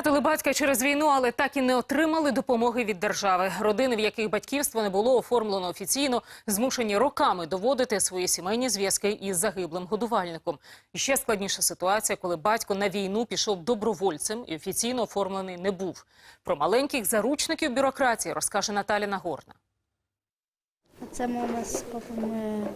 Втратили батька через війну, але так і не отримали допомоги від держави. Родини, в яких батьківство не було оформлено офіційно, змушені роками доводити свої сімейні зв'язки із загиблим годувальником. Ще складніша ситуація, коли батько на війну пішов добровольцем і офіційно оформлений не був. Про маленьких заручників бюрократії розкаже Наталя Нагорна. Це мама з папом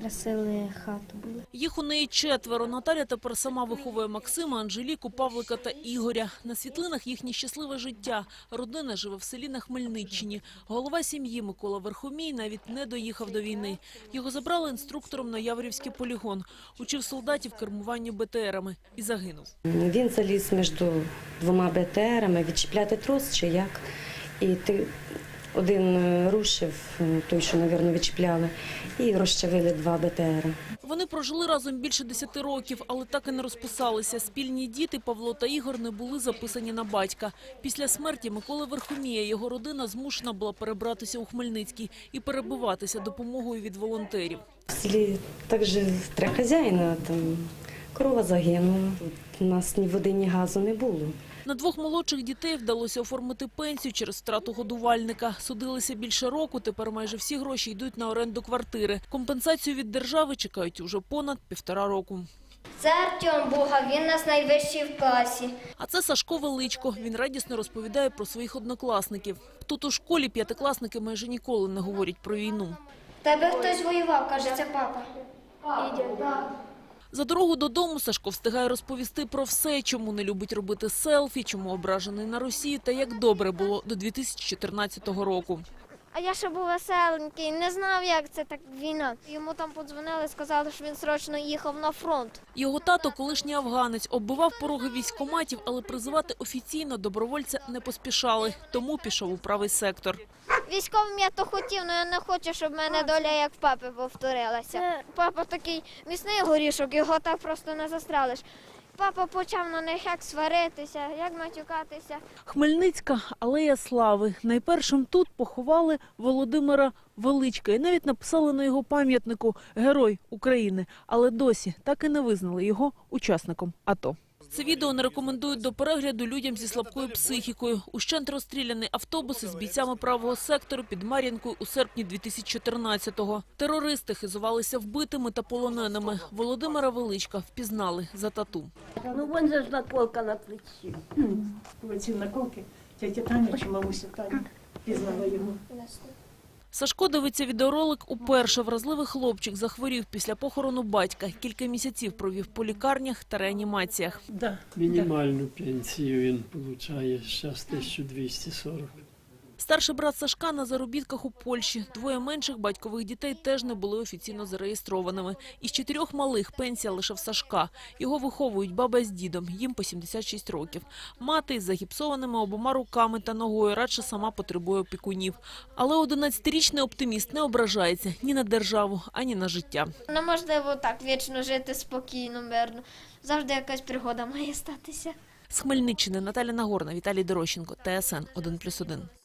красили хату. Їх у неї четверо. Наталя тепер сама виховує Максима, Анжеліку, Павлика та Ігоря. На світлинах їхнє щасливе життя. Родина живе в селі на Хмельниччині. Голова сім'ї Микола Верхомій навіть не доїхав до війни. Його забрали інструктором на Яворівський полігон. Учив солдатів кермуванню БТРами і загинув. Він заліз між двома БТРами, відчіпляти трос чи як. І ти один е, рушив, той, що, мабуть, відчіпляли, і розчавили два БТРи. Вони прожили разом більше десяти років, але так і не розписалися. Спільні діти Павло та Ігор не були записані на батька. Після смерті Миколи Верхомія його родина змушена була перебратися у Хмельницький і перебиватися допомогою від волонтерів. В селі також треба хазяїна, там корова загинула. У нас ні води, ні газу не було. На двох молодших дітей вдалося оформити пенсію через втрату годувальника. Судилися більше року, тепер майже всі гроші йдуть на оренду квартири. Компенсацію від держави чекають уже понад півтора року. Це Артем Буга, він нас найвищий в класі. А це Сашко Величко. Він радісно розповідає про своїх однокласників. Тут у школі п'ятикласники майже ніколи не говорять про війну. Тебе хтось воював, каже, це папа. За дорогу додому Сашко встигає розповісти про все, чому не любить робити селфі, чому ображений на Росії та як добре було до 2014 року. А я ще був веселенький, не знав, як це так війна. Йому там подзвонили, сказали, що він срочно їхав на фронт. Його тато, колишній афганець, оббивав пороги військкоматів, але призивати офіційно добровольця не поспішали, тому пішов у правий сектор. Військовим я то хотів, але я не хочу, щоб в мене доля як в папи повторилася. Папа такий міцний горішок, його так просто не застрелиш. Папа почав на них як сваритися, як матюкатися. Хмельницька алея слави. Найпершим тут поховали Володимира Величка і навіть написали на його пам'ятнику Герой України, але досі так і не визнали його учасником АТО. Це відео не рекомендують до перегляду людям зі слабкою психікою. Ущент розстріляний автобус із бійцями правого сектору під Мар'їнкою у серпні 2014-го. Терористи хизувалися вбитими та полоненими. Володимира Величка впізнали за тату. Ну, вон же ж наколка на плечі. Ці наколки тетя Таня чи мамуся Таня пізнала його. Сашко дивиться відеоролик уперше. Вразливий хлопчик захворів після похорону батька. Кілька місяців провів по лікарнях та реанімаціях. Да. Мінімальну пенсію він отримує зараз 1240. Старший брат Сашка на заробітках у Польщі. Двоє менших батькових дітей теж не були офіційно зареєстрованими. Із чотирьох малих пенсія лише в Сашка. Його виховують баба з дідом, їм по 76 років. Мати із загіпсованими обома руками та ногою радше сама потребує опікунів. Але 11-річний оптиміст не ображається ні на державу, ані на життя. Неможливо так вічно жити спокійно, мирно. Завжди якась пригода має статися. З Хмельниччини Наталя Нагорна, Віталій Дорощенко, ТСН 1+,1.